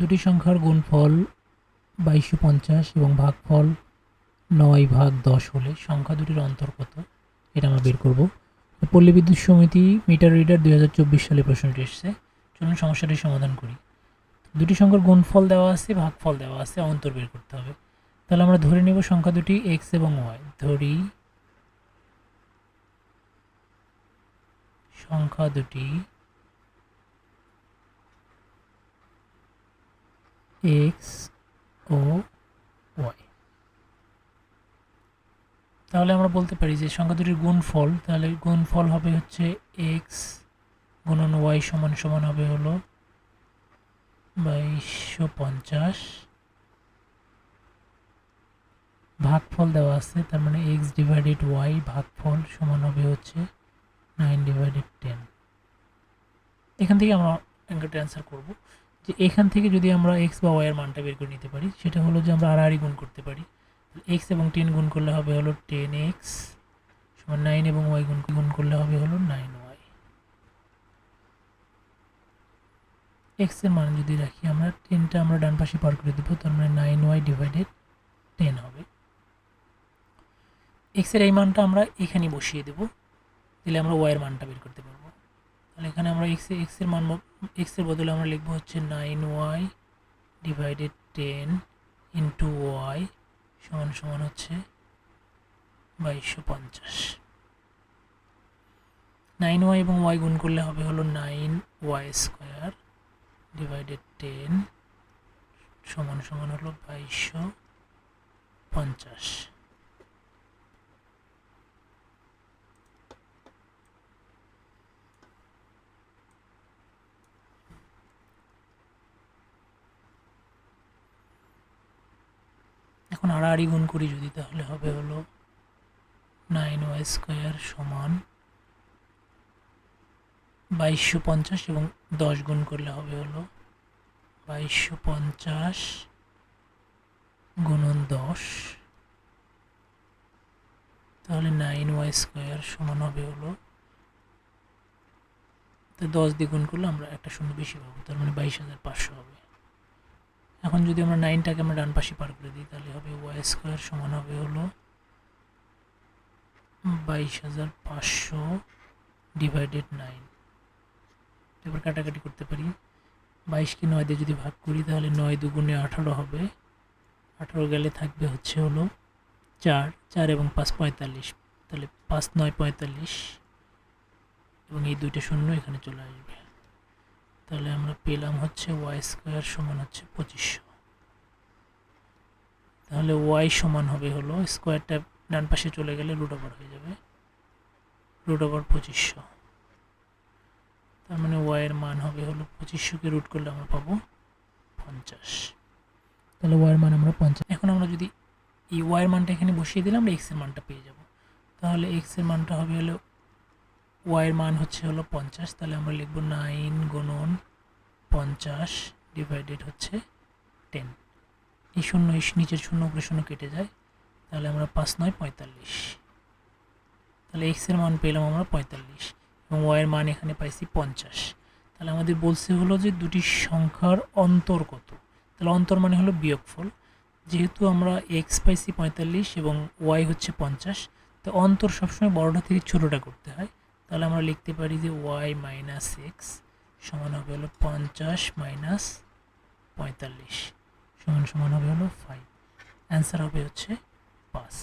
দুটি সংখ্যার গুণফল বাইশশো পঞ্চাশ এবং ভাগফল নয় ভাগ দশ হলে সংখ্যা দুটির অন্তর কত? এটা আমরা বের করব। পল্লী বিদ্যুৎ সমিতি মিটার রিডার দুই হাজার চব্বিশ সালে প্রশ্নটি এসেছে। চলুন সমস্যাটি সমাধান করি। দুটি সংখ্যার গুণফল দেওয়া আছে, ভাগফল দেওয়া আছে, অন্তর বের করতে হবে। তাহলে আমরা ধরে নেব সংখ্যা দুটি এক্স এবং ওয়াই। ধরি সংখ্যা দুটি এক্স ও ওয়াই তাহলে আমরা বলতে পারি যে সংখ্যা দুটির গুণফল, তাহলে গুণফল হবে হচ্ছে এক্স গুণন ওয়াই সমান সমান হবে হলো বাইশশো পঞ্চাশ। ভাগফল দেওয়া আছে, তার মানে এক্স ডিভাইডেড ওয়াই ভাগফল সমান হবে হচ্ছে নাইন ডিভাইডেড টেন এখান থেকে আমরা অ্যাঙ্কেলটা অ্যান্সার করব। যে এখান থেকে যদি আমরা এক্স বা ওয়াইয়ের মানটা বের করে নিতে পারি, সেটা হলো যে আমরা আড়াআড়ি গুণ করতে পারি। এক্স এবং টেন গুণ করলে হবে হলো টেন এক্স সমান নাইন এবং ওয়াই গুণ গুণ করলে হবে হলো নাইন ওয়াই এক্সের মান যদি রাখি আমরা টেনটা আমরা ডান পাশে পার করে দেবো, তার মানে নাইন ওয়াই ডিভাইডেড টেন হবে। এক্সের এই মানটা আমরা এখানে বসিয়ে দেবো দিলে আমরা ওয়াইয়ের মানটা বের করতে তাহলে এখানে আমরা এক্স এক্সের মান এক্সের বদলে আমরা লিখব হচ্ছে nine Y divided ten into Y সমান সমান হচ্ছে বাইশশো পঞ্চাশ। নাইন ওয়াই এবং ওয়াই গুণ করলে হবে হলো nine Y square divided ten সমান সমান হলো বাইশশো পঞ্চাশ। এখন আড়াআড়ি গুণ করি যদি তাহলে হবে হলো নাইন ওয়াই স্কোয়ার সমান বাইশশো পঞ্চাশ এবং দশ গুণ করলে হবে হলো বাইশশো পঞ্চাশ গুণন দশ। তাহলে নাইন ওয়াই স্কোয়ার সমান হবে হলো তো দশ দিয়ে গুণ করলে আমরা একটা শূন্য বেশি পাবো, তার মানে বাইশ হাজার পাঁচশো হবে। এখন যদি আমরা নাইনটাকে আমরা ডান পাশে পার করে দিই, তাহলে হবে ওয়াই স্কোয়ার সমান হবে হলো বাইশ হাজার পাঁচশো ডিভাইডেড নাইন এবার কাটাকাটি করতে পারি। বাইশকে নয় দিয়ে যদি ভাগ করি, তাহলে নয় দুগুণে আঠারো হবে। আঠারো গেলে থাকবে হচ্ছে হলো চার। চার এবং পাঁচ পঁয়তাল্লিশ। তাহলে পাঁচ নয় পঁয়তাল্লিশ এবং এই দুইটা শূন্য এখানে চলে আসবে। আমরা পেলাম হচ্ছে ওয়াই স্কোয়ার সমান হচ্ছে পঁচিশশো। তাহলে ওয়াই সমান হবে হলো স্কোয়ারটা ডান পাশে চলে গেলে রুট ওভার হয়ে যাবে। রুট ওভার পঁচিশশো। তার মানে ওয়াইয়ের মান হবে হলো পঁচিশশোকে রুট করলে আমরা পাবো পঞ্চাশ। তাহলে ওয়াইয়ের মান আমরা পঞ্চাশ। এখন আমরা যদি এই ওয়াইয়ের মানটা এখানে বসিয়ে দিলে আমরা এক্সের মানটা পেয়ে যাব। তাহলে এক্সের মানটা হবে হলো ওয়াইয়ের মান হচ্ছে হলো পঞ্চাশ। তাহলে আমরা লিখব নাইন গুণন পঞ্চাশ ডিভাইডেড হচ্ছে টেন এই শূন্য নিচের শূন্য উপরে শূন্য কেটে যায়, তাহলে আমরা পাঁচ নয়, পঁয়তাল্লিশ। তাহলে এক্সের মান পেলাম আমরা পঁয়তাল্লিশ, এবং ওয়াইয়ের মান এখানে পাইছি পঞ্চাশ। তাহলে আমাদের বলছে হলো যে দুটি সংখ্যার অন্তর কত? তাহলে অন্তর মানে হলো বিয়োগফল। যেহেতু আমরা এক্স পাইছি পঁয়তাল্লিশ এবং ওয়াই হচ্ছে পঞ্চাশ, তো অন্তর সবসময় বড়টা থেকে ছোটোটা করতে হয়। তাহলে আমরা লিখতে পারি যে ওয়াই মাইনাস এক্স সমান হবে হলো পঞ্চাশ মাইনাস পঁয়তাল্লিশ। সমান সমান হবে হলো ফাইভ অ্যান্সার হবে হচ্ছে পাঁচ।